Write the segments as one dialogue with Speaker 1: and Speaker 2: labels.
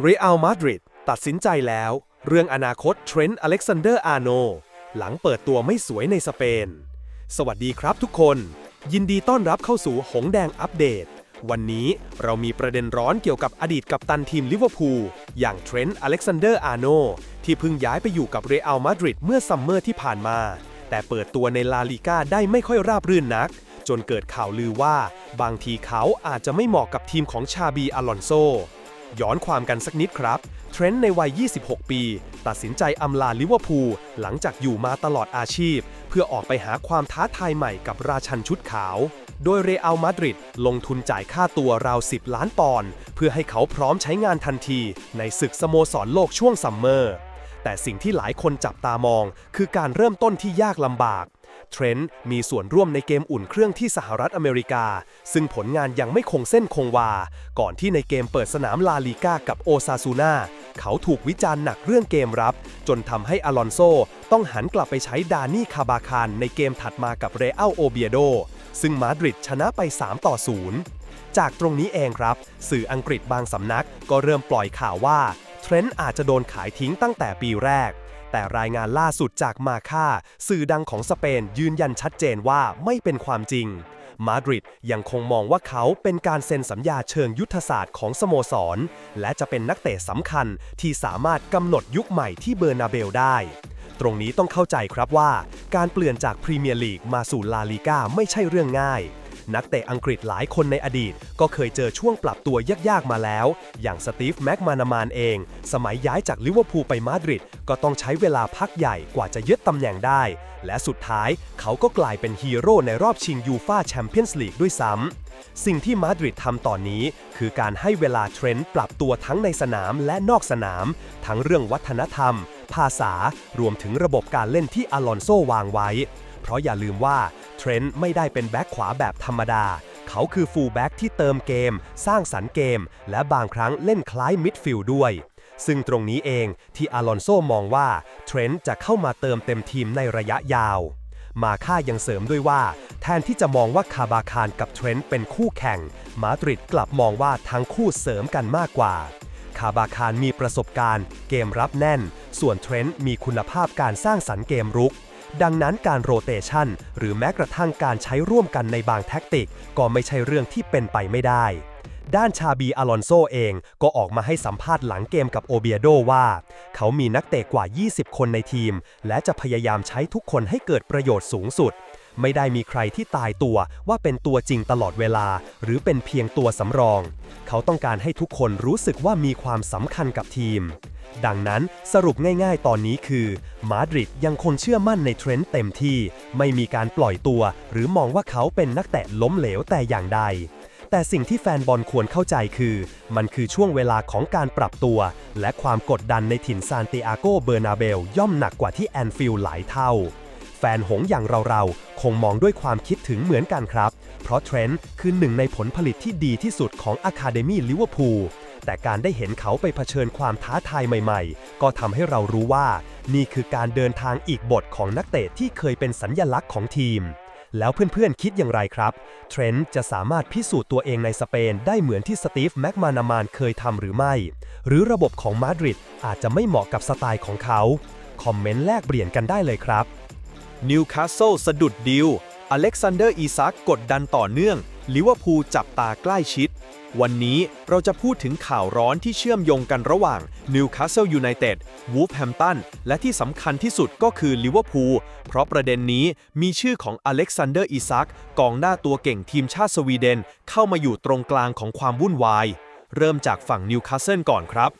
Speaker 1: เรอัลมาดริดตัดสินใจแล้ว เรื่องอนาคตเทรนต์อเล็กซานเดอร์อาโน หลังเปิดตัวไม่สวยในสเปน สวัสดีครับทุกคน ยินดีต้อนรับเข้าสู่หงแดงอัปเดต วันนี้เรามีประเด็นร้อนเกี่ยวกับอดีตกัปตันทีมลิเวอร์พูลอย่างเทรนต์อเล็กซานเดอร์อาโนที่เพิ่งย้ายไปอยู่กับเรอัลมาดริดเมื่อซัมเมอร์ที่ผ่านมา แต่เปิดตัวในลาลิก้าได้ไม่ค่อยราบรื่นนัก จนเกิดข่าวลือว่า บางทีเขาอาจจะไม่เหมาะกับทีมของชาบีอลอนโซ ย้อนความกันสักนิดครับ เทรนต์ในวัย 26 ปี ตัดสินใจอำลาลิเวอร์พูลหลังจากอยู่มาตลอดอาชีพ เพื่อออกไปหาความท้าทายใหม่กับราชันชุดขาว โดยเรอัลมาดริดลงทุนจ่ายค่าตัวราว 10 ล้านปอนด์เพื่อให้เขาพร้อมใช้งานทันที ในศึกสโมสรโลกช่วงซัมเมอร์ แต่สิ่งที่หลายคนจับตามอง คือการเริ่มต้นที่ยากลำบาก เทรนต์มีส่วนร่วมในเกมอุ่นเครื่องที่สหรัฐอเมริกา ซึ่งผลงานยังไม่คงเส้นคงวา ก่อนที่ในเกมเปิดสนามลาลีกากับโอซาซูนาเขาถูกวิจารณ์หนักเรื่องเกมรับ จนทำให้อลอนโซต้องหันกลับไปใช้ดานี่คาบาคานในเกมถัดมากับเรอัลโอเบียโด ซึ่งมาดริดชนะไป 3 ต่อ 0 จากตรงนี้เองครับ สื่ออังกฤษบางสำนักก็เริ่มปล่อยข่าวว่าเทรนต์อาจจะโดนขายทิ้งตั้งแต่ปีแรก แต่รายงานล่าสุดจากมาค่า สื่อดังของสเปนยืนยันชัดเจนว่าไม่เป็นความจริง มาดริดยังคงมองว่าเขาเป็นการเซ็นสัญญาเชิงยุทธศาสตร์ของสโมสร และจะเป็นนักเตะสำคัญที่สามารถกำหนดยุคใหม่ที่เบอร์นาเบลได้ ตรงนี้ต้องเข้าใจครับว่า การเปลี่ยนจากพรีเมียร์ลีกมาสู่ลาลีกาไม่ใช่เรื่องง่าย นักเตะอังกฤษหลายคนในอดีต ก็เคยเจอช่วงปรับตัวยากๆมาแล้ว อย่างสตีฟแม็กมานามานเอง สมัยย้ายจากลิเวอร์พูลไปมาดริดก็ต้องใช้เวลาพักใหญ่กว่าจะยึดตำแหน่งได้ และสุดท้ายเขาก็กลายเป็นฮีโร่ในรอบชิงยูฟาแชมเปี้ยนส์ลีกด้วยซ้ำสิ่งที่มาดริดทำตอนนี้คือการให้เวลาเทรนต์ปรับตัวทั้งในสนามและนอกสนาม ทั้งเรื่องวัฒนธรรม ภาษารวมถึงระบบการเล่นที่อลอนโซวางไว้ เพราะอย่าลืมว่าเทรนต์ไม่ได้เป็นแบ็คขวาแบบธรรมดา เขาคือฟูลแบ็กที่เติมเกม สร้างสรรค์เกม และบางครั้งเล่นคล้ายมิดฟิลด์ด้วย ซึ่งตรงนี้เองที่อาลอนโซมองว่าเทรนต์จะเข้ามาเติมเต็มทีมในระยะยาว มาค่ายังเสริมด้วยว่า แทนที่จะมองว่าคาบาคารกับเทรนต์เป็นคู่แข่ง มาดริดกลับมองว่าทั้งคู่เสริมกันมากกว่าคาบาคารมีประสบการณ์ เกมรับแน่น ส่วนเทรนต์มีคุณภาพการสร้างสรรค์เกมรุก ดังนั้นการโรเตชันหรือแม้กระทั่งการใช้ร่วมกันในบางแท็กติก ก็ไม่ใช่เรื่องที่เป็นไปไม่ได้ ด้านชาบีอลอนโซเองก็ออกมาให้สัมภาษณ์หลังเกมกับโอเบียโดว่า เขามีนักเตะกว่า 20 คนในทีม และจะพยายามใช้ทุกคนให้เกิดประโยชน์สูงสุด ไม่ได้มีใครที่ตายตัวว่าเป็นตัวจริงตลอดเวลา หรือเป็นเพียงตัวสำรอง เขาต้องการให้ทุกคนรู้สึกว่ามีความสำคัญกับทีม ดังนั้นสรุปง่ายๆ ตอนนี้คือ มาดริดยังคงเชื่อมั่นในเทรนต์เต็มที่ ไม่มีการปล่อยตัว หรือมองว่าเขาเป็นนักเตะล้มเหลวแต่อย่างใดแต่สิ่งที่แฟนบอลควรเข้าใจคือ มันคือช่วงเวลาของการปรับตัว และความกดดันในถิ่นซานติอาโกเบอร์นาเบลย่อมหนักกว่าที่แอนฟิลด์หลายเท่า ฟนหงอย่างเราๆ คงมองด้วยความคิดถึงเหมือนกันครับ เพราะเทรนต์คือหนึ่งในผลผลิตที่ดีที่สุดของอะคาเดมี่ลิเวอร์พูลแต่การได้เห็นเขาไปเผชิญความท้าทายใหม่ๆ ก็ทำให้เรารู้ว่า นี่คือการเดินทางอีกบทของนักเตะที่เคยเป็นสัญญลักษณ์ของทีม แล้วเพื่อนๆคิดอย่างไรครับเทรนต์จะสามารถพิสูจน์ตัวเองในสเปนได้เหมือนที่สตีฟแม็กมานามานเคยทำหรือไม่ หรือระบบของมาดริดอาจจะไม่เหมาะกับสไตล์ของเขา คอมเมนต์แลกเปลี่ยนกันได้เลยครับ นิวคาสเซิลสะดุดดิว อเล็กซานเดอร์อีซักกดดันต่อเนื่อง ลิเวอร์พูลจับตาใกล้ชิด วันนี้เราจะพูดถึงข่าวร้อนที่เชื่อมโยงกันระหว่างนิวคาสเซิลยูไนเต็ดวูฟแฮมตัน และที่สำคัญที่สุดก็คือลิเวอร์พูล เพราะประเด็นนี้มีชื่อของอเล็กซานเดอร์อีซักกองหน้าตัวเก่งทีมชาติสวีเดน เข้ามาอยู่ตรงกลางของความวุ่นวาย เริ่มจากฝั่งนิวคาสเซิลก่อนครับ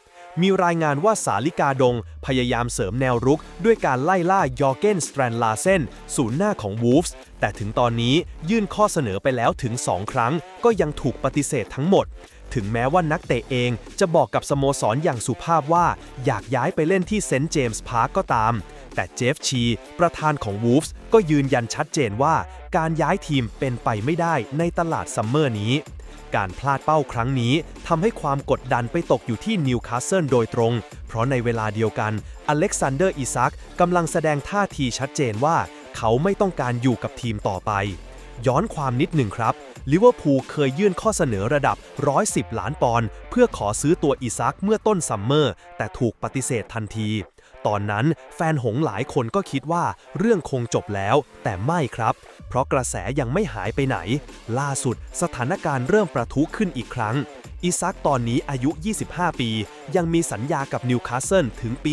Speaker 1: มีรายงานว่าสาลิกาดง พยายามเสริมแนวรุก ด้วยการไล่ล่ายอร์เกนสแตรนลาเซนศูนย์หน้าของวูฟส์แต่ถึงตอนนี้ยื่นข้อเสนอไปแล้วถึง 2 ครั้ง ก็ยังถูกปฏิเสธทั้งหมด ถึงแม้ว่านักเตะเองจะบอกกับสโมสรอย่างสุภาพว่า อยากย้ายไปเล่นที่เซนต์เจมส์พาร์คก็ตาม แต่เจฟชี ประธานของวูฟส์ก็ยืนยันชัดเจนว่า การย้ายทีมเป็นไปไม่ได้ในตลาดซัมเมอร์นี้ การพลาดเป้าครั้งนี้ทำให้ความกดดันไปตกอยู่ที่นิวคาสเซิลโดยตรง เพราะในเวลาเดียวกัน อเล็กซานเดอร์อิซักกำลังแสดงท่าทีชัดเจนว่า เขาไม่ต้องการอยู่กับทีมต่อไป ย้อนความนิดหนึ่งครับลิเวอร์พูลเคยยื่นข้อเสนอระดับ 110 ล้านปอนด์เพื่อขอซื้อตัวอีซักเมื่อต้นซัมเมอร์ แต่ถูกปฏิเสธทันที ตอนนั้นแฟนหงหลายคนก็คิดว่าเรื่องคงจบแล้ว แต่ไม่ครับ เพราะกระแสยังไม่หายไปไหน ล่าสุดสถานการณ์เริ่มประทุขึ้นอีกครั้งอีซักตอนนี้อายุ 25 ปี ยังมีสัญญากับนิวคาสเซิลถึงปี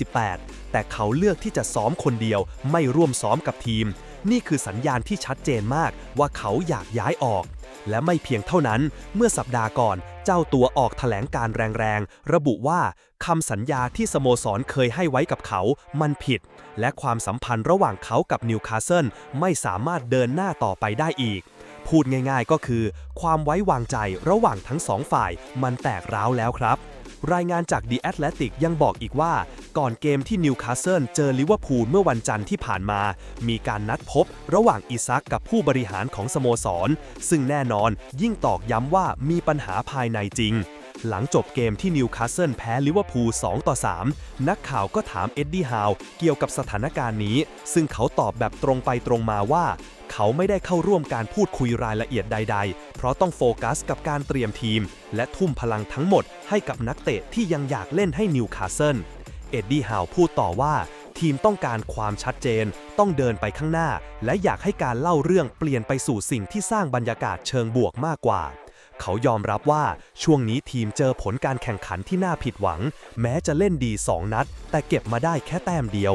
Speaker 1: 2028 แต่เขาเลือกที่จะซ้อมคนเดียว ไม่ร่วมซ้อมกับทีม นี่คือสัญญาณที่ชัดเจนมากว่าเขาอยากย้ายออกและไม่เพียงเท่านั้น เมื่อสัปดาห์ก่อน เจ้าตัวออกแถลงการแรงๆ ระบุว่า คำสัญญาที่สโมสรเคยให้ไว้กับเขา มันผิด และความสัมพันธ์ระหว่างเขากับนิวคาสเซิลไม่สามารถเดินหน้าต่อไปได้อีก พูดง่ายๆก็คือ ความไว้วางใจระหว่างทั้งสองฝ่ายมันแตกร้าวแล้วครับ รายงานจาก The Athletic ยังบอกอีกว่า ก่อนเกมที่นิวคาสเซิลเจอลิเวอร์พูลเมื่อวันจันทร์ที่ผ่านมา มีการนัดพบระหว่างอิซักกับผู้บริหารของสโมสร ซึ่งแน่นอนยิ่งตอกย้ำว่ามีปัญหาภายในจริง หลังจบเกมที่นิวคาสเซิลแพ้ลิเวอร์พูล 2 ต่อ 3 นักข่าวก็ถามเอ็ดดี้ฮาวเกี่ยวกับสถานการณ์นี้ ซึ่งเขาตอบแบบตรงไปตรงมาว่า เขาไม่ได้เข้าร่วมการพูดคุยรายละเอียดใด ๆ เพราะต้องโฟกัสกับการเตรียมทีม และทุ่มพลังทั้งหมดให้กับนักเตะที่ยังอยากเล่นให้นิวคาสเซิล เอ็ดดี้ฮาวพูดต่อว่าทีมต้องการความชัดเจน ต้องเดินไปข้างหน้า และอยากให้การเล่าเรื่องเปลี่ยนไปสู่สิ่งที่สร้างบรรยากาศเชิงบวกมากกว่า เขายอมรับว่าช่วงนี้ทีมเจอผลการแข่งขันที่น่าผิดหวัง แม้จะเล่นดี 2 นัด แต่เก็บมาได้แค่แต้มเดียว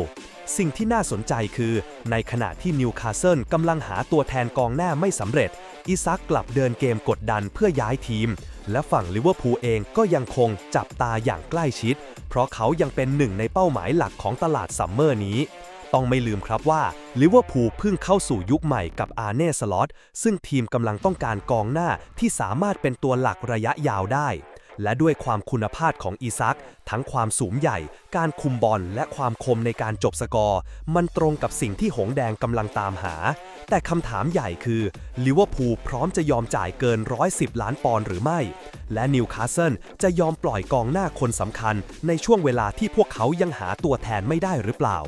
Speaker 1: สิ่งที่น่าสนใจคือ ในขณะที่นิวคาสเซิลกำลังหาตัวแทนกองหน้าไม่สำเร็จ อิซักกลับเดินเกมกดดันเพื่อย้ายทีม และฝั่งลิเวอร์พูลเองก็ยังคงจับตาอย่างใกล้ชิด เพราะเขายังเป็นหนึ่งในเป้าหมายหลักของตลาดซัมเมอร์นี้ ต้องไม่ลืมครับว่าลิเวอร์พูลเพิ่งเข้าสู่ยุคใหม่กับอาร์เน่สล็อตซึ่งทีมกำลังต้องการกองหน้าที่สามารถเป็นตัวหลักระยะยาวได้ และด้วยความคุณภาพของอีซัก ทั้งความสูงใหญ่ การคุมบอลและความคมในการจบสกอร์ มันตรงกับสิ่งที่หงแดงกำลังตามหา แต่คำถามใหญ่คือลิเวอร์พูลพร้อมจะยอมจ่ายเกิน 110 ล้านปอนด์หรือไม่ และนิวคาสเซิลจะยอมปล่อยกองหน้าคนสำคัญ ในช่วงเวลาที่พวกเขายังหาตัวแทนไม่ได้หรือเปล่า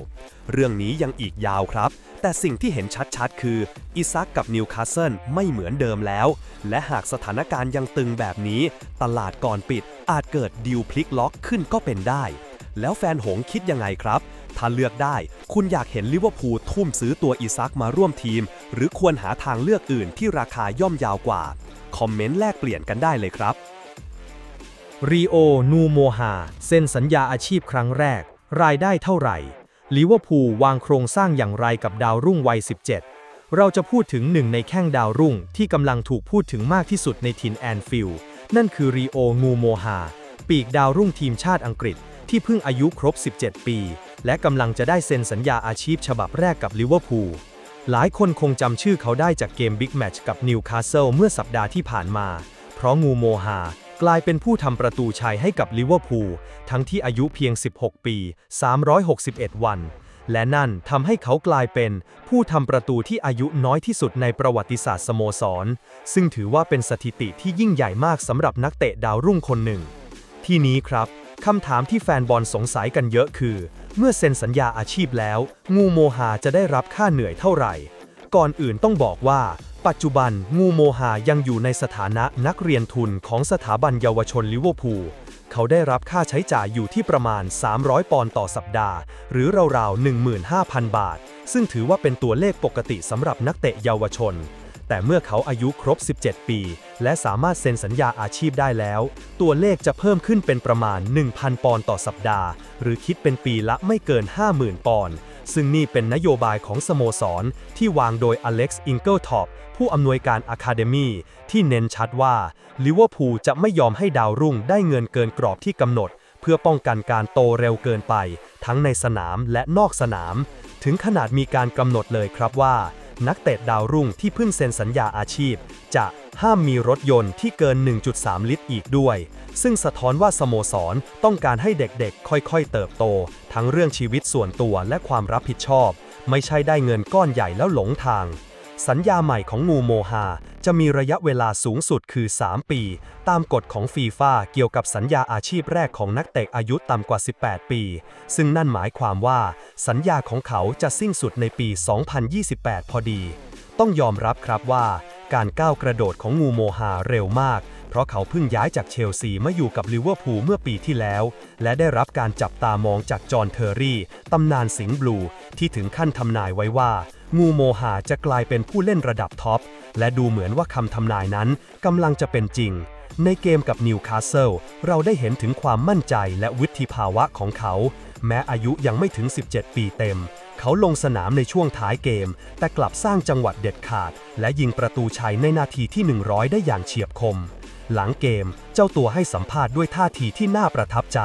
Speaker 1: เรื่องนี้ยังอีกยาวครับ แต่สิ่งที่เห็นชัดๆ คืออิซักกับนิวคาสเซิลไม่เหมือนเดิมแล้ว และหากสถานการณ์ยังตึงแบบนี้ ตลาดก่อนปิดอาจเกิดดิวพลิกล็อกขึ้นก็เป็นได้ แล้วแฟนหงคิดยังไงครับ ถ้าเลือกได้ คุณอยากเห็นลิเวอร์พูลทุ่มซื้อตัวอิซักมาร่วมทีม หรือควรหาทางเลือกอื่นที่ราคาย่อมยาวกว่า คอมเมนต์แลกเปลี่ยนกันได้เลยครับ
Speaker 2: รีโอนูโมฮาเซ็นสัญญาอาชีพครั้งแรก รายได้เท่าไหร่ลิเวอร์พูลวางโครงสร้างอย่างไรกับดาวรุ่งวัย 17 เราจะพูดถึงหนึ่งในแข้งดาวรุ่งที่กำลังถูกพูดถึงมากที่สุดในทินแอนฟิลด์นั่นคือรีโอนูโมฮาปีกดาวรุ่งทีมชาติอังกฤษ ที่เพิ่งอายุครบ 17 ปี และกำลังจะได้เซ็นสัญญาอาชีพฉบับแรกกับลิเวอร์พูลหลายคนคงจำชื่อเขาได้จากเกมบิ๊กแมตช์กับนิวคาสเซิลเมื่อสัปดาห์ที่ผ่านมา เพราะงูโมฮากลายเป็นผู้ทำประตูชัยให้กับลิเวอร์พูลทั้งที่อายุเพียง 16 ปี 361 วัน และนั่นทำให้เขากลายเป็นผู้ทำประตูที่อายุน้อยที่สุดในประวัติศาสตร์สโมสร ซึ่งถือว่าเป็นสถิติที่ยิ่งใหญ่มากสำหรับนักเตะดาวรุ่งคนหนึ่ง ที่นี้ครับ คำถามที่แฟนบอลสงสัยกันเยอะคือ เมื่อเซ็นสัญญาอาชีพแล้ว งูโมฮาจะได้รับค่าเหนื่อยเท่าไหร่ ก่อนอื่นต้องบอกว่า ปัจจุบันงูโมฮายังอยู่ในสถานะนักเรียนทุนของสถาบันเยาวชนลิเวอร์พูลเขาได้รับค่าใช้จ่ายอยู่ที่ประมาณ 300 ปอนด์ต่อสัปดาห์ หรือราวๆ 15,000 บาท ซึ่งถือว่าเป็นตัวเลขปกติสำหรับนักเตะเยาวชน แต่เมื่อเขาอายุครบ 17 ปี และสามารถเซ็นสัญญาอาชีพได้แล้ว ตัวเลขจะเพิ่มขึ้นเป็นประมาณ 1,000 ปอนด์ต่อสัปดาห์ หรือคิดเป็นปีละไม่เกิน 50,000 ปอนด์ซึ่งนี่เป็นนโยบายของสโมสร ที่วางโดยอเล็กซ์อิงเกิลท็อปผู้อำนวยการอะคาเดมีที่เน้นชัดว่าลิเวอร์พูลจะไม่ยอมให้ดาวรุ่งได้เงินเกินกรอบที่กำหนด เพื่อป้องกันการโตเร็วเกินไป ทั้งในสนามและนอกสนาม ถึงขนาดมีการกำหนดเลยครับว่า นักเตะดาวรุ่งที่เพิ่งเซ็นสัญญาอาชีพ จะห้ามมีรถยนต์ที่เกิน 1.3 ลิตรอีกด้วย ซึ่งสะท้อนว่าสโมสรต้องการให้เด็กๆ ค่อยๆ เติบโต ทั้งเรื่องชีวิตส่วนตัวและความรับผิดชอบ ไม่ใช่ได้เงินก้อนใหญ่แล้วหลงทาง สัญญาใหม่ของงูโมฮา จะมีระยะเวลาสูงสุดคือ 3 ปี ตามกฎของฟีฟ่าเกี่ยวกับสัญญาอาชีพแรกของนักเตะอายุต่ำกว่า 18 ปี ซึ่งนั่นหมายความว่า สัญญาของเขาจะสิ้นสุดในปี 2028 พอดี ต้องยอมรับครับว่า การก้าวกระโดดของงูโมฮาเร็วมาก เพราะเขาเพิ่งย้ายจากเชลซีมาอยู่กับลิเวอร์พูลเมื่อปีที่แล้ว และได้รับการจับตามองจากจอห์นเทอร์รี่ตำนานสิงห์บลู ที่ถึงขั้นทำนายไว้ว่า งูโมฮาจะกลายเป็นผู้เล่นระดับท็อป และดูเหมือนว่าคำทำนายนั้นกำลังจะเป็นจริง ในเกมกับนิวคาสเซิลเราได้เห็นถึงความมั่นใจและวุฒิภาวะของเขา แม้อายุยังไม่ถึง 17 ปีเต็ม เขาลงสนามในช่วงท้ายเกม แต่กลับสร้างจังหวัดเด็ดขาด และยิงประตูชัยในนาทีที่ 100 ได้อย่างเฉียบคม หลังเกม เจ้าตัวให้สัมภาษณ์ด้วยท่าทีที่น่าประทับใจ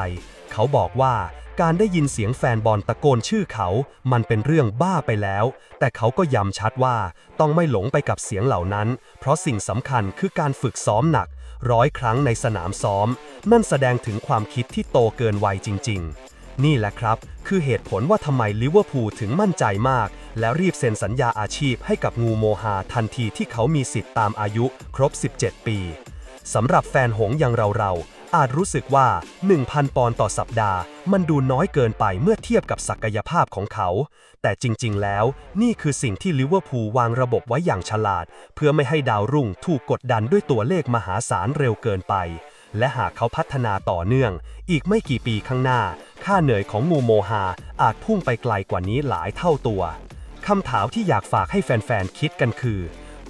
Speaker 2: เขาบอกว่า การได้ยินเสียงแฟนบอลตะโกนชื่อเขา มันเป็นเรื่องบ้าไปแล้ว แต่เขาก็ย้ำชัดว่าต้องไม่หลงไปกับเสียงเหล่านั้น เพราะสิ่งสำคัญคือการฝึกซ้อมหนัก ร้อยครั้งในสนามซ้อม นั่นแสดงถึงความคิดที่โตเกินวัยจริง ๆนี่แหละครับ คือเหตุผลว่าทำไมลิเวอร์พูลถึงมั่นใจมาก และรีบเซ็นสัญญาอาชีพให้กับงูโมฮาทันทีที่เขามีสิทธิ์ตามอายุครบ 17 ปี สำหรับแฟนหงอย่างเราๆ อาจรู้สึกว่า 1,000 ปอนด์ต่อสัปดาห์ มันดูน้อยเกินไปเมื่อเทียบกับศักยภาพของเขา แต่จริงๆ แล้ว นี่คือสิ่งที่ลิเวอร์พูลวางระบบไว้อย่างฉลาด เพื่อไม่ให้ดาวรุ่งถูกกดดันด้วยตัวเลขมหาศาลเร็วเกินไป และหากเขาพัฒนาต่อเนื่อง อีกไม่กี่ปีข้างหน้า ค่าเหนื่อยของมูโมฮาอาจพุ่งไปไกลกว่านี้หลายเท่าตัวคำถามที่อยากฝากให้แฟนๆคิดกันคือ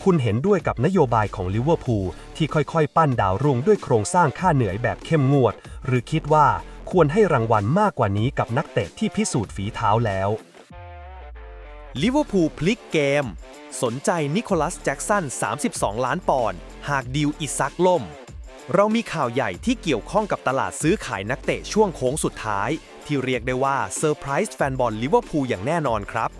Speaker 2: คุณเห็นด้วยกับนโยบายของลิเวอร์พูลที่ค่อยๆ ปั้นดาวรุ่งด้วยโครงสร้างค่าเหนื่อยแบบเข้มงวด หรือคิดว่าควรให้รางวัลมากกว่านี้กับนักเตะที่พิสูจน์ฝีเท้าแล้ว
Speaker 1: ลิเวอร์พูลพลิกเกม สนใจนิโคลัสแจ็กสัน 32 ล้านปอนด์หากดีลอิซักล่ม เรามีข่าวใหญ่ที่เกี่ยวข้องกับตลาดซื้อขายนักเตะช่วงโค้งสุดท้าย ที่เรียกได้ว่าเซอร์ไพรส์แฟนบอลลิเวอร์พูลอย่างแน่นอนครับ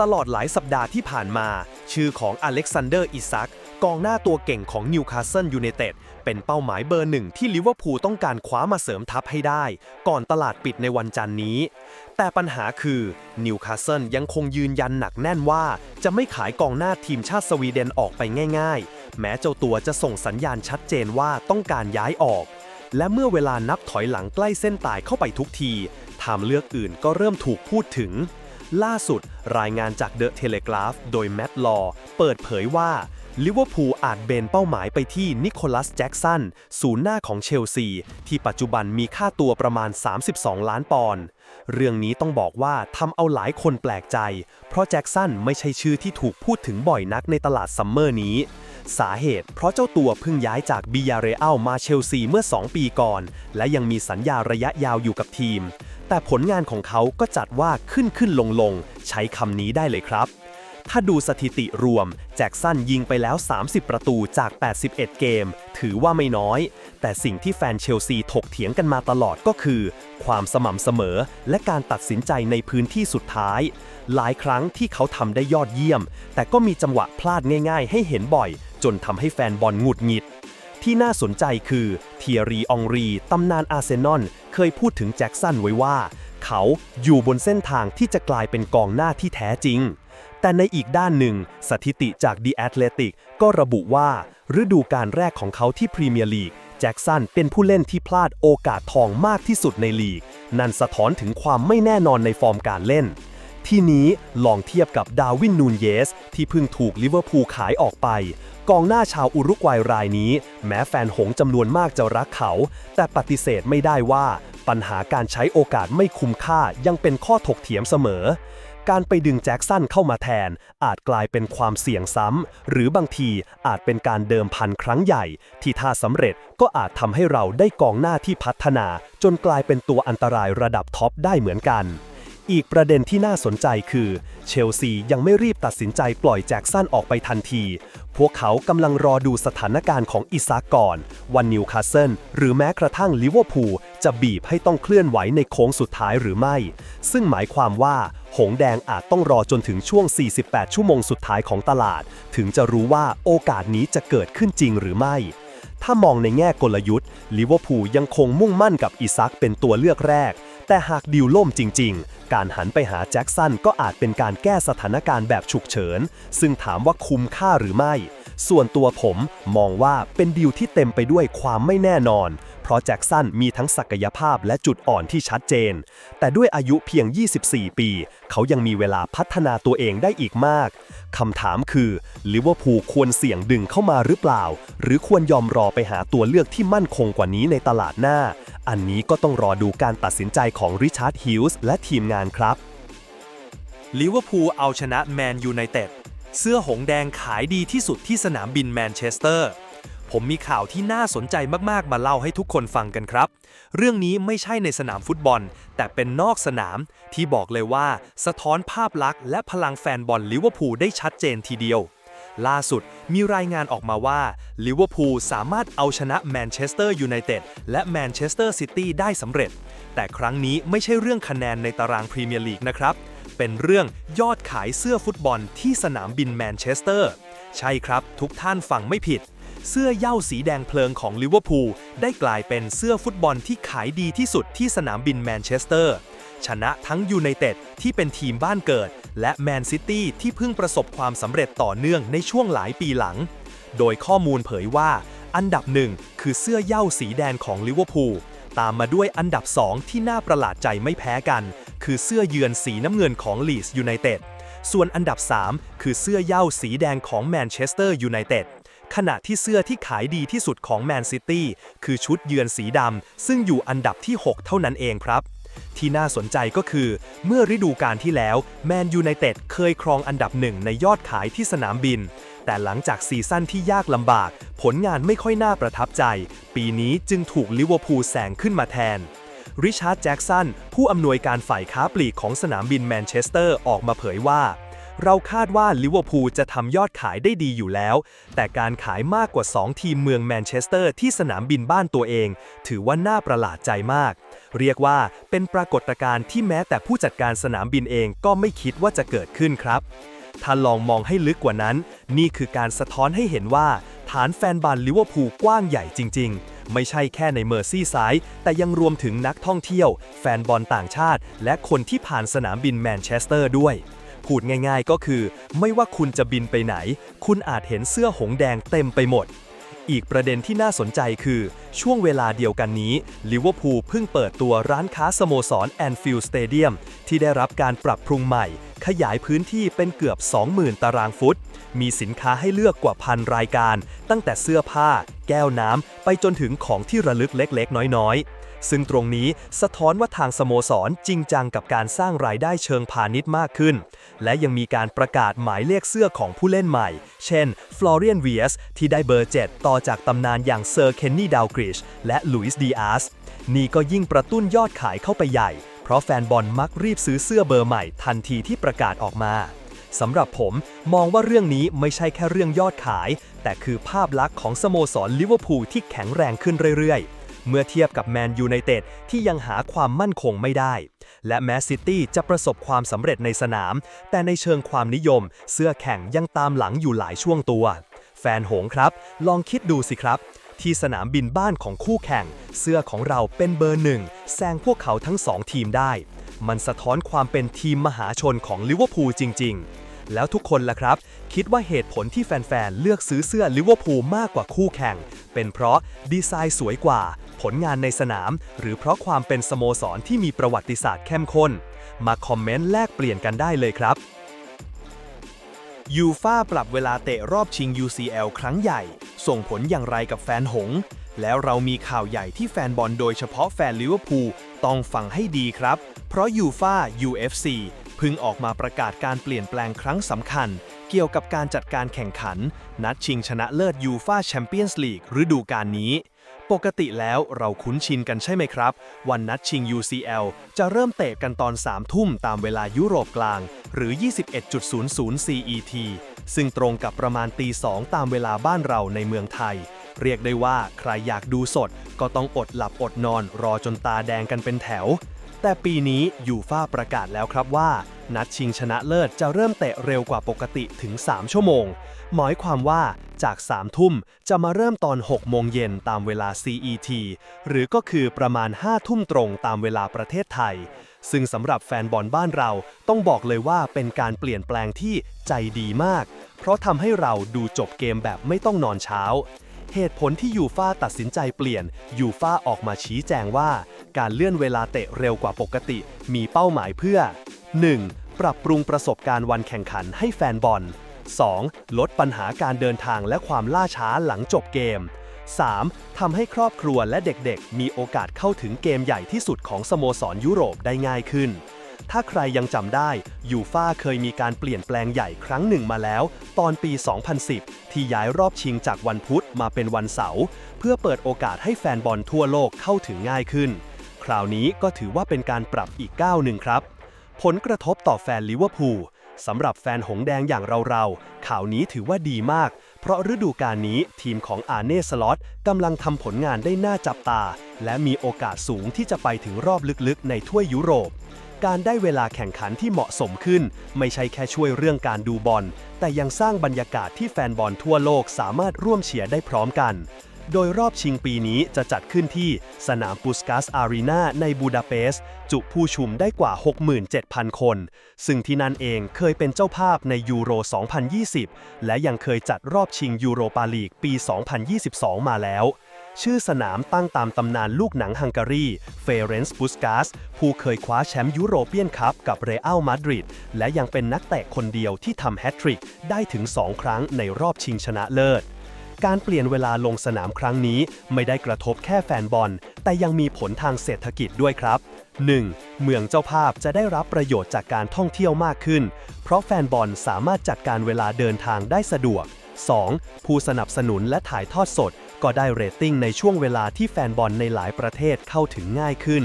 Speaker 1: ตลอดหลายสัปดาห์ที่ผ่านมา ชื่อของอเล็กซานเดอร์อิซักกองหน้าตัวเก่งของนิวคาสเซิลยูไนเต็ดเป็นเป้าหมายเบอร์หนึ่งที่ลิเวอร์พูลต้องการคว้ามาเสริมทัพให้ได้ ก่อนตลาดปิดในวันจันทร์นี้ แต่ปัญหาคือนิวคาสเซิลยังคงยืนยันหนักแน่นว่า จะไม่ขายกองหน้าทีมชาติสวีเดนออกไปง่าย ๆ แม้เจ้าตัวจะส่งสัญญาณชัดเจนว่าต้องการย้ายออก และเมื่อเวลานับถอยหลังใกล้เส้นตายเข้าไปทุกทีทางเลือกอื่นก็เริ่มถูกพูดถึง ล่าสุด รายงานจากเดอะเทเลกราฟโดยแมตต์ลอว์เปิดเผยว่าลิเวอร์พูลอาจเบนเป้าหมายไปที่นิโคลัสแจ็กสันศูนย์หน้าของเชลซี ที่ปัจจุบันมีค่าตัวประมาณ 32 ล้านปอนด์ เรื่องนี้ต้องบอกว่าทำเอาหลายคนแปลกใจ เพราะแจ็กสันไม่ใช่ชื่อที่ถูกพูดถึงบ่อยนักในตลาดซัมเมอร์นี้ สาเหตุเพราะเจ้าตัวเพิ่งย้ายจากบิยาเรอัลมาเชลซีเมื่อ 2 ปีก่อน และยังมีสัญญาระยะยาวอยู่กับทีม แต่ผลงานของเขาก็จัดว่าขึ้นขึ้นลงลงใช้คำนี้ได้เลยครับ ถ้าดูสถิติรวม แจ็คสันยิงไปแล้ว 30 ประตูจาก 81 เกม ถือว่าไม่น้อย แต่สิ่งที่แฟนเชลซีถกเถียงกันมาตลอดก็คือ ความสม่ำเสมอและการตัดสินใจในพื้นที่สุดท้าย หลายครั้งที่เขาทำได้ยอดเยี่ยม แต่ก็มีจังหวะพลาดง่าย ๆ ให้เห็นบ่อย จนทำให้แฟนบอลหงุดหงิดที่น่าสนใจคือเทียรีอองรี ตำนานอาร์เซนอล เคยพูดถึงแจ็คสันไว้ว่า เขาอยู่บนเส้นทางที่จะกลายเป็นกองหน้าที่แท้จริง แต่ในอีกด้านหนึ่ง สถิติจาก The Athletic ก็ระบุว่า ฤดูการแรกของเขาที่พรีเมียร์ลีกแจ็คสันเป็นผู้เล่นที่พลาดโอกาสทองมากที่สุดในลีก นั่นสะท้อนถึงความไม่แน่นอนในฟอร์มการเล่น ที่นี้ลองเทียบกับดาวินนูนเยส ที่เพิ่งถูกลิเวอร์พูลขายออกไป กองหน้าชาวอุรุกวัยรายนี้ แม้แฟนหงจำนวนมากจะรักเขา แต่ปฏิเสธไม่ได้ว่า ปัญหาการใช้โอกาสไม่คุ้มค่ายังเป็นข้อถกเถียงเสมอ การไปดึงแจ็คสันเข้ามาแทน อาจกลายเป็นความเสี่ยงซ้ำ หรือบางทีอาจเป็นการเดิมพันครั้งใหญ่ ที่ถ้าสำเร็จก็อาจทำให้เราได้กองหน้าที่พัฒนา จนกลายเป็นตัวอันตรายระดับท็อปได้เหมือนกันอีกประเด็นที่น่าสนใจคือ เชลซียังไม่รีบตัดสินใจปล่อยแจ็คสันออกไปทันที พวกเขากำลังรอดูสถานการณ์ของอิซากก่อนวันนิวคาสเซิลหรือแม้กระทั่งลิเวอร์พูลจะบีบให้ต้องเคลื่อนไหวในโค้งสุดท้ายหรือไม่ ซึ่งหมายความว่า หงแดงอาจต้องรอจนถึงช่วง 48 ชั่วโมงสุดท้ายของตลาด ถึงจะรู้ว่าโอกาสนี้จะเกิดขึ้นจริงหรือไม่ ถ้ามองในแง่กลยุทธ์ลิเวอร์พูลยังคงมุ่งมั่นกับอิซักเป็นตัวเลือกแรก แต่หากดิวล่มจริง ๆ การหันไปหาแจ็คสันก็อาจเป็นการแก้สถานการณ์แบบฉุกเฉิน ซึ่งถามว่าคุ้มค่าหรือไม่
Speaker 3: ส่วนตัวผมมองว่าเป็นดีลที่เต็มไปด้วยความไม่แน่นอน เพราะแจ็คสันมีทั้งศักยภาพและจุดอ่อนที่ชัดเจน แต่ด้วยอายุเพียง 24 ปี เขายังมีเวลาพัฒนาตัวเองได้อีกมาก คำถามคือลิเวอร์พูลควรเสี่ยงดึงเข้ามาหรือเปล่า หรือควรยอมรอไปหาตัวเลือกที่มั่นคงกว่านี้ในตลาดหน้า อันนี้ก็ต้องรอดูการตัดสินใจของริชาร์ดฮิลส์และทีมงานครับ
Speaker 2: ลิเวอร์พูลเอาชนะแมนยูไนเต็ดเสื้อหงแดงขายดีที่สุดที่สนามบินแมนเชสเตอร์ ผมมีข่าวที่น่าสนใจมาก ๆ มาเล่าให้ทุกคนฟังกันครับ เรื่องนี้ไม่ใช่ในสนามฟุตบอล แต่เป็นนอกสนามที่บอกเลยว่า สะท้อนภาพลักษณ์และพลังแฟนบอลลิเวอร์พูลได้ชัดเจนทีเดียว ล่าสุดมีรายงานออกมาว่าลิเวอร์พูลสามารถเอาชนะแมนเชสเตอร์ยูไนเต็ดและแมนเชสเตอร์ซิตี้ได้สำเร็จ แต่ครั้งนี้ไม่ใช่เรื่องคะแนนในตารางพรีเมียร์ลีกนะครับ เป็นเรื่องยอดขายเสื้อฟุตบอลที่สนามบินแมนเชสเตอร์ ใช่ครับ ทุกท่านฟังไม่ผิด เสื้อเย้าสีแดงเพลิงของลิเวอร์พูลได้กลายเป็นเสื้อฟุตบอลที่ขายดีที่สุดที่สนามบินแมนเชสเตอร์ ชนะทั้งยูไนเต็ดที่เป็นทีมบ้านเกิด และแมนซิตี้ที่เพิ่งประสบความสำเร็จต่อเนื่องในช่วงหลายปีหลัง โดยข้อมูลเผยว่า อันดับหนึ่งคือเสื้อเย้าสีแดงของลิเวอร์พูลตามมาด้วยอันดับ2ที่น่าประหลาดใจไม่แพ้กัน คือเสื้อเยือนสีน้ำเงินของลีสยูไนเต็ดส่วนอันดับ 3 คือเสื้อเย้าสีแดงของแมนเชสเตอร์ยูไนเต็ด ขณะที่เสื้อที่ขายดีที่สุดของแมนซิตี้คือชุดเยือนสีดำซึ่งอยู่อันดับที่ 6 เท่านั้นเองครับ ที่น่าสนใจก็คือ เมื่อฤดูกาลที่แล้วแมนยูไนเต็ดเคยครองอันดับหนึ่งในยอดขายที่สนามบิน แต่หลังจากซีซั่นที่ยากลำบาก ผลงานไม่ค่อยน่าประทับใจ ปีนี้จึงถูกลิเวอร์พูลแซงขึ้นมาแทนริชาร์ดแจ็กสันผู้อำนวยการฝ่ายค้าปลีกของสนามบินแมนเชสเตอร์ออกมาเผยว่า เราคาดว่าลิเวอร์พูลจะทำยอดขายได้ดีอยู่แล้ว แต่การขายมากกว่า 2 ทีมเมืองแมนเชสเตอร์ที่สนามบินบ้านตัวเอง ถือว่าน่าประหลาดใจมาก เรียกว่าเป็นปรากฏการณ์ที่แม้แต่ผู้จัดการสนามบินเองก็ไม่คิดว่าจะเกิดขึ้นครับ ถ้าลองมองให้ลึกกว่านั้น นี่คือการสะท้อนให้เห็นว่า ฐานแฟนบอลลิเวอร์พูลกว้างใหญ่จริง ๆไม่ใช่แค่ในเมอร์ซี่ไซด์แต่ยังรวมถึงนักท่องเที่ยว แฟนบอลต่างชาติ และคนที่ผ่านสนามบินแมนเชสเตอร์ด้วย พูดง่ายๆก็คือ ไม่ว่าคุณจะบินไปไหน คุณอาจเห็นเสื้อหงแดงเต็มไปหมด อีกประเด็นที่น่าสนใจคือ ช่วงเวลาเดียวกันนี้ลิเวอร์พูลเพิ่งเปิดตัวร้านค้าสโมสรแอนฟิลด์สเตเดียมที่ได้รับการปรับปรุงใหม่ ขยายพื้นที่เป็นเกือบ 20,000 ตารางฟุต มีสินค้าให้เลือกกว่าพันรายการ ตั้งแต่เสื้อผ้า แก้วน้ำไปจนถึงของที่ระลึกเล็กๆ น้อยๆ ซึ่งตรงนี้สะท้อนว่าทางสโมสรจริงจังกับการสร้างรายได้เชิงพาณิชย์มากขึ้น และยังมีการประกาศหมายเลขเสื้อของผู้เล่นใหม่ เช่นฟลอเรียนเวียสที่ได้เบอร์ 7 ต่อจากตำนานอย่างเซอร์เคนนี่ดาวกริชและลุยส์ดีอาสนี่ก็ยิ่งกระตุ้นยอดขายเข้าไปใหญ่ เพราะแฟนบอลมักรีบซื้อเสื้อเบอร์ใหม่ทันทีที่ประกาศออกมาสำหรับผมมองว่าเรื่องนี้ไม่ใช่แค่เรื่องยอดขาย แต่คือภาพลักษณ์ของสโมสรลิเวอร์พูลที่แข็งแรงขึ้นเรื่อยๆ เมื่อเทียบกับแมนยูไนเต็ดที่ยังหาความมั่นคงไม่ได้ และแมสซิตี้จะประสบความสำเร็จในสนาม แต่ในเชิงความนิยม เสื้อแข่งยังตามหลังอยู่หลายช่วงตัว แฟนหงครับ ลองคิดดูสิครับ ที่สนามบินบ้านของคู่แข่ง เสื้อของเราเป็นเบอร์หนึ่งแซงพวกเขาทั้งสองทีมได้ มันสะท้อนความเป็นทีมมหาชนของลิเวอร์พูลจริง ๆแล้วทุกคนล่ะครับ คิดว่าเหตุผลที่แฟน ๆ เลือกซื้อเสื้อลิเวอร์พูลมากกว่าคู่แข่ง เป็นเพราะดีไซน์สวยกว่า ผลงานในสนาม หรือเพราะความเป็นสโมสรที่มีประวัติศาสตร์เข้มข้น มาคอมเมนต์แลกเปลี่ยนกันได้เลยครับยูฟาปรับเวลาเตะรอบชิง UCL ครั้งใหญ่ ส่งผลอย่างไรกับแฟนหง แล้วเรามีข่าวใหญ่ที่แฟนบอลโดยเฉพาะแฟนลิเวอร์พูลต้องฟังให้ดีครับ เพราะยูฟา UFC พิ่งออกมาประกาศการเปลี่ยนแปลงครั้งสำคัญ เกี่ยวกับการจัดการแข่งขัน นัดชิงชนะเลิศยูฟาแชมเปี้ยนส์ลีกฤดูกาลนี้ ปกติแล้วเราคุ้นชินกันใช่ไหมครับ วันนัดชิง UCL จะเริ่มเตะกันตอน 3 ทุ่มตามเวลายุโรปกลาง หรือ 21.00 CET ซึ่งตรงกับประมาณตี2ตามเวลาบ้านเราในเมืองไทย เรียกได้ว่าใครอยากดูสด ก็ต้องอดหลับอดนอนรอจนตาแดงกันเป็นแถว แต่ปีนี้ยูฟ่าประกาศแล้วครับว่า นัดชิงชนะเลิศจะเริ่มเตะเร็วกว่าปกติถึง 3 ชั่วโมง หมายความว่าจาก 3 ทุ่มจะมาเริ่มตอน 6 โมงเย็นตามเวลา CET หรือก็คือประมาณ 5 ทุ่มตรงตามเวลาประเทศไทย
Speaker 3: ซึ่งสำหรับแฟนบอลบ้านเราต้องบอกเลยว่าเป็นการเปลี่ยนแปลงที่ใจดีมาก เพราะทำให้เราดูจบเกมแบบไม่ต้องนอนเช้าเหตุผลที่ยูฟาตัดสินใจเปลี่ยนยูฟาออกมาชี้แจงว่า การเลื่อนเวลาเตะเร็วกว่าปกติ มีเป้าหมายเพื่อ 1. ปรับปรุงประสบการณ์วันแข่งขันให้แฟนบอล 2. ลดปัญหาการเดินทางและความล่าช้าหลังจบเกม 3. ทำให้ครอบครัวและเด็กๆ มีโอกาสเข้าถึงเกมใหญ่ที่สุดของสโมสรยุโรปได้ง่ายขึ้น ถ้าใครยังจำได้ยูฟ่าเคยมีการเปลี่ยนแปลงใหญ่ครั้งหนึ่งมาแล้ว ตอนปี 2010 ที่ย้ายรอบชิงจากวันพุธมาเป็นวันเสาร์เพื่อเปิดโอกาสให้แฟนบอลทั่วโลกเข้าถึงง่ายขึ้น คราวนี้ก็ถือว่าเป็นการปรับอีกก้าวหนึ่งครับ ผลกระทบต่อแฟนลิเวอร์พูลสำหรับแฟนหงแดงอย่างเราๆ ข่าวนี้ถือว่าดีมาก เพราะฤดูกาลนี้ทีมของอาเน่สล็อตกำลังทำผลงานได้น่าจับตา และมีโอกาสสูงที่จะไปถึงรอบลึกๆ ในถ้วยยุโรป การได้เวลาแข่งขันที่เหมาะสมขึ้น ไม่ใช่แค่ช่วยเรื่องการดูบอล แต่ยังสร้างบรรยากาศที่แฟนบอลทั่วโลกสามารถร่วมเชียร์ได้พร้อมกัน โดยรอบชิงปีนี้จะจัดขึ้นที่สนามปุสกัสอารีนาในบูดาเปสต์จุผู้ชุมได้กว่า 67,000 คน ซึ่งที่นั่นเองเคยเป็นเจ้าภาพในยูโร 2020 และยังเคยจัดรอบชิงยูโรปาลีกปี 2022 มาแล้วชื่อสนามตั้งตามตำนานลูกหนังฮังการี เฟเรนซ์บุสกาส ผู้เคยคว้าแชมป์ยุโรเปียนคัพกับเรอัลมาดริด และยังเป็นนักเตะคนเดียวที่ทำแฮตทริกได้ถึง 2 ครั้งในรอบชิงชนะเลิศ การเปลี่ยนเวลาลงสนามครั้งนี้ไม่ได้กระทบแค่แฟนบอล แต่ยังมีผลทางเศรษฐกิจด้วยครับ 1. เมืองเจ้าภาพจะได้รับประโยชน์จากการท่องเที่ยวมากขึ้น เพราะแฟนบอลสามารถจัดการเวลาเดินทางได้สะดวก 2. ผู้สนับสนุนและถ่ายทอดสด ก็ได้เรตติ้งในช่วงเวลาที่แฟนบอลในหลายประเทศเข้าถึงง่ายขึ้น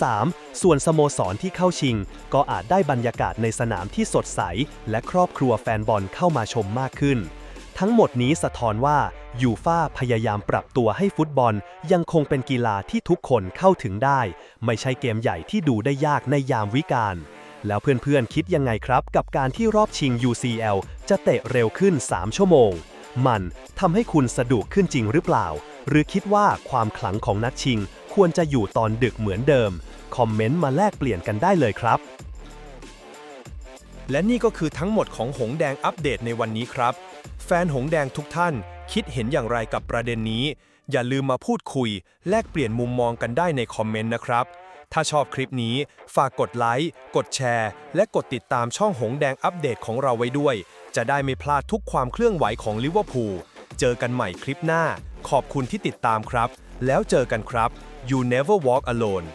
Speaker 3: 3. ส่วนสโมสรที่เข้าชิง ก็อาจได้บรรยากาศในสนามที่สดใส และครอบครัวแฟนบอลเข้ามาชมมากขึ้น ทั้งหมดนี้สะท้อนว่ายูฟ่าพยายามปรับตัวให้ฟุตบอลยังคงเป็นกีฬาที่ทุกคนเข้าถึงได้ ไม่ใช่เกมใหญ่ที่ดูได้ยากในยามวิกาลแล้วเพื่อนๆคิดยังไงครับ กับการที่รอบชิง UCL จะเตะเร็วขึ้น 3 ชั่วโมง มันทำให้คุณสะดวกขึ้นจริงหรือเปล่า หรือคิดว่าความขลังของนัดชิง ควรจะอยู่ตอนดึกเหมือนเดิม คอมเมนต์มาแลกเปลี่ยนกันได้เลยครับ
Speaker 1: และนี่ก็คือทั้งหมดของหงแดงอัปเดตในวันนี้ครับ แฟนหงแดงทุกท่าน คิดเห็นอย่างไรกับประเด็นนี้ อย่าลืมมาพูดคุย แลกเปลี่ยนมุมมองกันได้ในคอมเมนต์นะครับ ถ้าชอบคลิปนี้ ฝากกดไลค์ กดแชร์ และกดติดตามช่องหงแดงอัปเดตของเราไว้ด้วย จะได้ไม่พลาดทุกความเคลื่อนไหวของลิเวอร์พูลเจอกันใหม่คลิปหน้า ขอบคุณที่ติดตามครับ แล้วเจอกันครับ You never walk alone